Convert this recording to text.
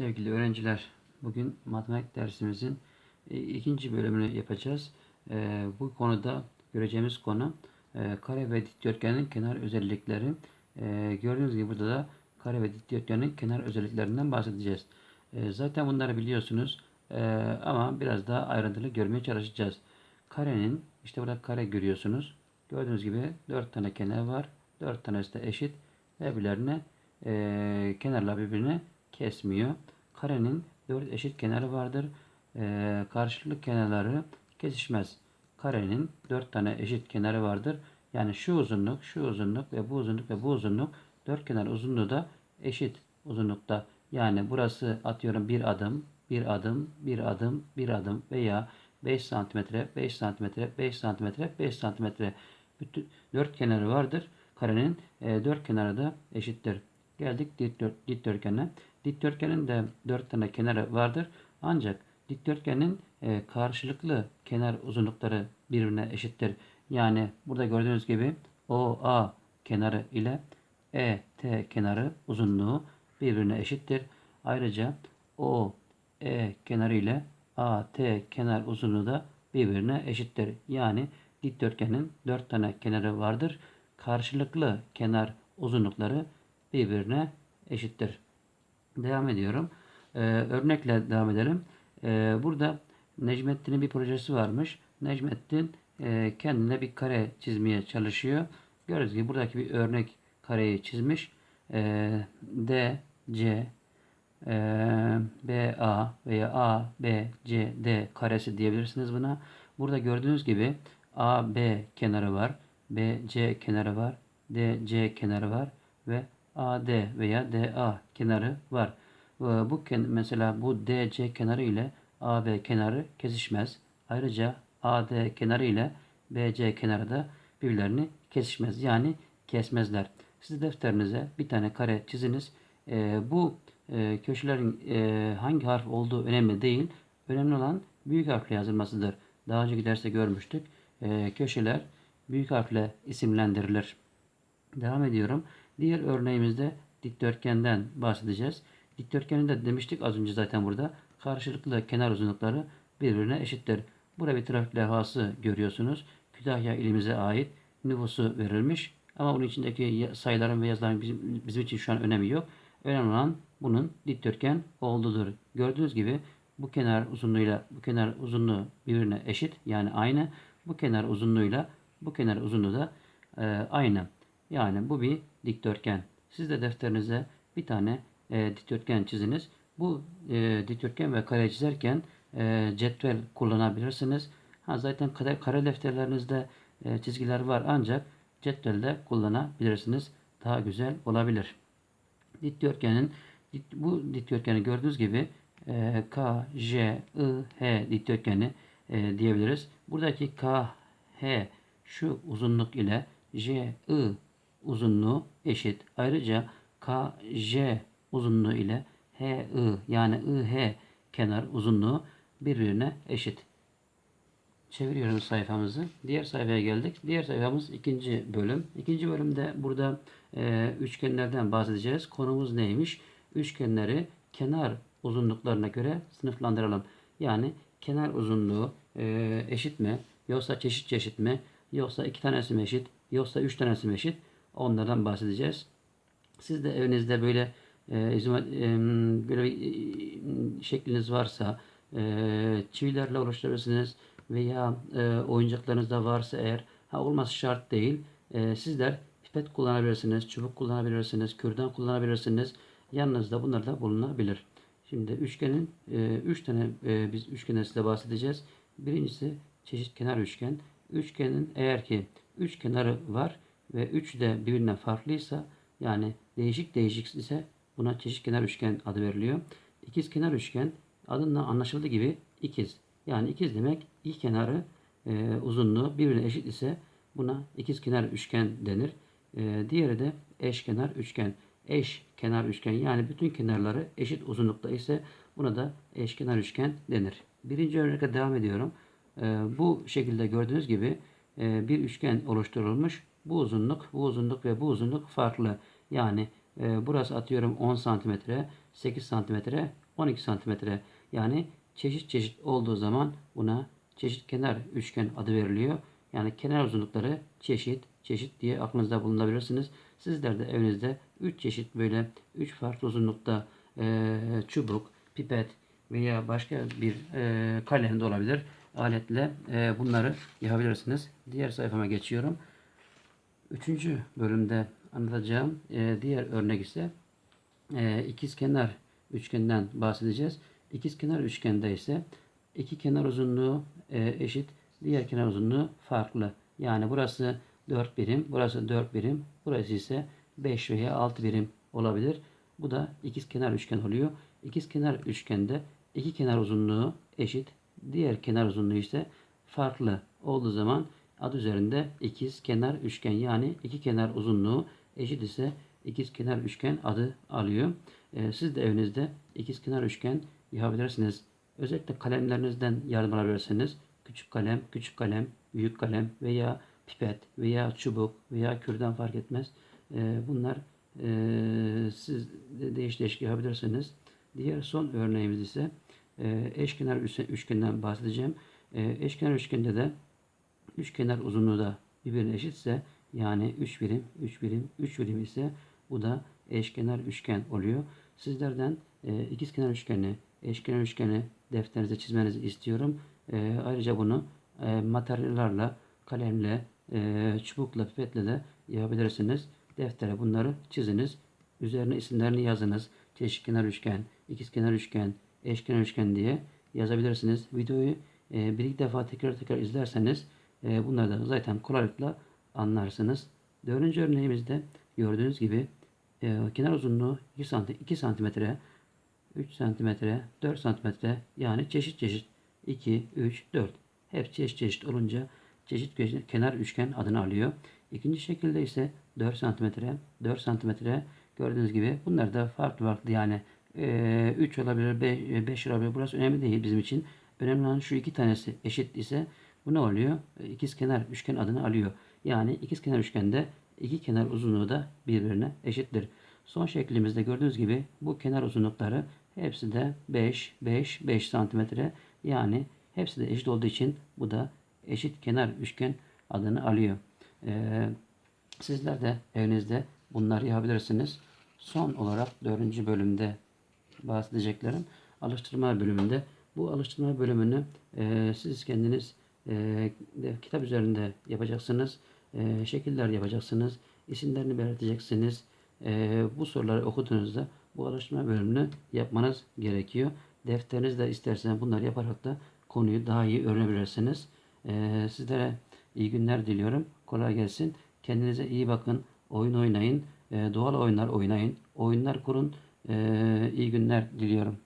Sevgili öğrenciler, bugün matematik dersimizin e, ikinci bölümünü yapacağız. E, Bu konuda göreceğimiz konu e, kare ve dikdörtgenin kenar özellikleri. Gördüğünüz gibi burada da kare ve dikdörtgenin kenar özelliklerinden bahsedeceğiz. Zaten bunları biliyorsunuz ama biraz daha ayrıntılı görmeye çalışacağız. Karenin, işte burada kare görüyorsunuz. Gördüğünüz gibi 4 tane kenar var. 4 tanesi de eşit. Birbirlerine kenarlar birbirine kesmiyor. Karenin 4 eşit kenarı vardır. E, karşılıklı kenarları kesişmez. Karenin 4 tane eşit kenarı vardır. Yani şu uzunluk, şu uzunluk ve bu uzunluk ve bu uzunluk dört kenar uzunluğu da eşit uzunlukta. Yani burası atıyorum bir adım, bir adım, bir adım, bir adım veya 5 santimetre, 5 santimetre, 5 santimetre, 5 santimetre bütün dört kenarı vardır. Karenin e, dört kenarı da eşittir. Geldik dikdör, dikdörtgene. Dikdörtgenin de dört tane kenarı vardır. Ancak dikdörtgenin e, karşılıklı kenar uzunlukları birbirine eşittir. Yani burada gördüğünüz gibi OA kenarı ile ET kenarı uzunluğu birbirine eşittir. Ayrıca O E kenarı ile AT kenar uzunluğu da birbirine eşittir. Yani dikdörtgenin dört tane kenarı vardır. Karşılıklı kenar uzunlukları birbirine eşittir. Devam ediyorum. Ee, örnekle devam edelim. Ee, burada Necmettin'in bir projesi varmış. Necmettin e, kendine bir kare çizmeye çalışıyor. Gördüğünüz gibi buradaki bir örnek kareyi çizmiş. Ee, D, C, e, B, A veya A, B, C, D karesi diyebilirsiniz buna. Burada gördüğünüz gibi A, B kenarı var. B, C kenarı var. D, C kenarı var. Ve AD veya DA kenarı var. Bu mesela bu DC kenarı ile AB kenarı kesişmez. Ayrıca AD kenarı ile BC kenarı da birbirlerini kesişmez. Yani kesmezler. Siz defterinize bir tane kare çiziniz. E, bu e, köşelerin e, hangi harf olduğu önemli değil. Önemli olan büyük harfle yazılmasıdır. Daha önceki derste görmüştük. E, köşeler büyük harfle isimlendirilir. Devam ediyorum. Diğer örneğimizde dikdörtgenden bahsedeceğiz. Dikdörtgenin de demiştik az önce zaten burada. Karşılıklı kenar uzunlukları birbirine eşittir. Burada bir trafik levhası görüyorsunuz. Kütahya ilimize ait nüfusu verilmiş. Ama bunun içindeki sayıların ve yazıların bizim, bizim için şu an önemi yok. Önemli olan bunun dikdörtgen olduğudur. Gördüğünüz gibi bu kenar uzunluğuyla bu kenar uzunluğu birbirine eşit yani aynı. Bu kenar uzunluğuyla bu kenar uzunluğu da e, aynı. Yani bu bir dikdörtgen. Siz de defterinize bir tane e, dikdörtgen çiziniz. Bu e, dikdörtgen ve kare çizerken e, cetvel kullanabilirsiniz. Ha, zaten kare, kare defterlerinizde e, çizgiler var ancak cetvelde kullanabilirsiniz. Daha güzel olabilir. Dikdörtgenin bu dikdörtgeni gördüğünüz gibi e, K, J, I, H dikdörtgeni e, diyebiliriz. Buradaki K, H şu uzunluk ile J, I uzunluğu eşit. Ayrıca KJ uzunluğu ile HI yani IH kenar uzunluğu birbirine eşit. Çeviriyorum sayfamızı. Diğer sayfaya geldik. Diğer sayfamız ikinci bölüm. İkinci bölümde burada e, üçgenlerden bahsedeceğiz. Konumuz neymiş? Üçgenleri kenar uzunluklarına göre sınıflandıralım. Yani kenar uzunluğu e, eşit mi? Yoksa çeşit çeşit mi? Yoksa iki tanesi mi eşit? Yoksa üç tanesi mi eşit? Onlardan bahsedeceğiz. Siz de evinizde böyle e, böyle bir e, şekliniz varsa e, çivilerle oluşturabilirsiniz veya e, oyuncaklarınızda varsa eğer ha olması şart değil. E, sizler pipet kullanabilirsiniz, çubuk kullanabilirsiniz, kürdan kullanabilirsiniz. Yanınızda bunlar da bulunabilir. Şimdi üçgenin e, üç tane e, biz üçgenden size bahsedeceğiz. Birincisi çeşit kenar üçgen. Üçgenin eğer ki üç kenarı var ve 3 de birbirinden farklıysa yani değişik değişik ise buna çeşit kenar üçgen adı veriliyor. İkiz kenar üçgen adından anlaşıldığı gibi ikiz. Yani ikiz demek iki kenarı e, uzunluğu birbirine eşit ise buna ikiz kenar üçgen denir. E, diğeri de eş kenar üçgen. Eş kenar üçgen yani bütün kenarları eşit uzunlukta ise buna da eş kenar üçgen denir. Birinci örnekle devam ediyorum. E, bu şekilde gördüğünüz gibi e, bir üçgen oluşturulmuş. Bu uzunluk, bu uzunluk ve bu uzunluk farklı. Yani e, burası atıyorum 10 santimetre, 8 santimetre, 12 santimetre. Yani çeşit çeşit olduğu zaman buna çeşit kenar üçgen adı veriliyor. Yani kenar uzunlukları çeşit çeşit diye aklınızda bulundurabilirsiniz. Sizler de evinizde 3 çeşit böyle 3 farklı uzunlukta e, çubuk, pipet veya başka bir e, kalem de olabilir. Aletle e, bunları yapabilirsiniz. Diğer sayfama geçiyorum. Üçüncü bölümde anlatacağım e, diğer örnek ise e, ikizkenar üçgenden bahsedeceğiz. İkizkenar üçgende ise iki kenar uzunluğu e, eşit, diğer kenar uzunluğu farklı. Yani burası 4 birim, burası 4 birim, burası ise 5 veya 6 birim olabilir. Bu da ikizkenar üçgen oluyor. İkizkenar üçgende iki kenar uzunluğu eşit, diğer kenar uzunluğu ise farklı olduğu zaman adı üzerinde ikiz kenar üçgen yani iki kenar uzunluğu eşit ise ikiz kenar üçgen adı alıyor. Ee, siz de evinizde ikiz kenar üçgen yapabilirsiniz. Özellikle kalemlerinizden yardım alabilirsiniz. Küçük kalem, küçük kalem, büyük kalem veya pipet veya çubuk veya kürdan fark etmez. Ee, bunlar e, siz de değiş değişik yapabilirsiniz. Diğer son örneğimiz ise e, eşkenar üçgen- üçgenden bahsedeceğim. E, eşkenar üçgende de üçkenar uzunluğu da birbirine eşitse yani 3 birim, 3 birim, 3 birim ise bu da eşkenar üçgen oluyor. Sizlerden e, ikizkenar üçgeni, eşkenar üçgeni defterinize çizmenizi istiyorum. E, ayrıca bunu e, materyallerle, kalemle, e, çubukla, pipetle de yapabilirsiniz. Deftere bunları çiziniz. Üzerine isimlerini yazınız. Çeşitkenar üçgen, ikizkenar üçgen, eşkenar üçgen diye yazabilirsiniz. Videoyu e, bir iki defa tekrar tekrar izlerseniz e, bunları da zaten kolaylıkla anlarsınız. Dördüncü örneğimizde gördüğünüz gibi e, kenar uzunluğu 2 santim, 2 santimetre, 3 santimetre, 4 santimetre yani çeşit çeşit 2, 3, 4 hep çeşit çeşit olunca çeşit kenar üçgen adını alıyor. İkinci şekilde ise 4 santimetre, 4 santimetre gördüğünüz gibi bunlar da farklı farklı yani 3 olabilir, 5 olabilir. Burası önemli değil bizim için. Önemli olan şu iki tanesi eşit ise bu ne oluyor? E, İkizkenar üçgen adını alıyor. Yani ikizkenar üçgende iki kenar uzunluğu da birbirine eşittir. Son şeklimizde gördüğünüz gibi bu kenar uzunlukları hepsi de 5, 5, 5 santimetre. Yani hepsi de eşit olduğu için bu da eşit kenar üçgen adını alıyor. Ee, sizler de evinizde bunları yapabilirsiniz. Son olarak dördüncü bölümde bahsedeceklerim alıştırma bölümünde. Bu alıştırma bölümünü e, siz kendiniz e, kitap üzerinde yapacaksınız. E, şekiller yapacaksınız. isimlerini belirteceksiniz. E, bu soruları okuduğunuzda bu alıştırma bölümünü yapmanız gerekiyor. Defterinizde isterseniz bunları yaparak da konuyu daha iyi öğrenebilirsiniz. E, sizlere iyi günler diliyorum. Kolay gelsin. Kendinize iyi bakın. Oyun oynayın. E, doğal oyunlar oynayın. Oyunlar kurun. E, iyi günler diliyorum.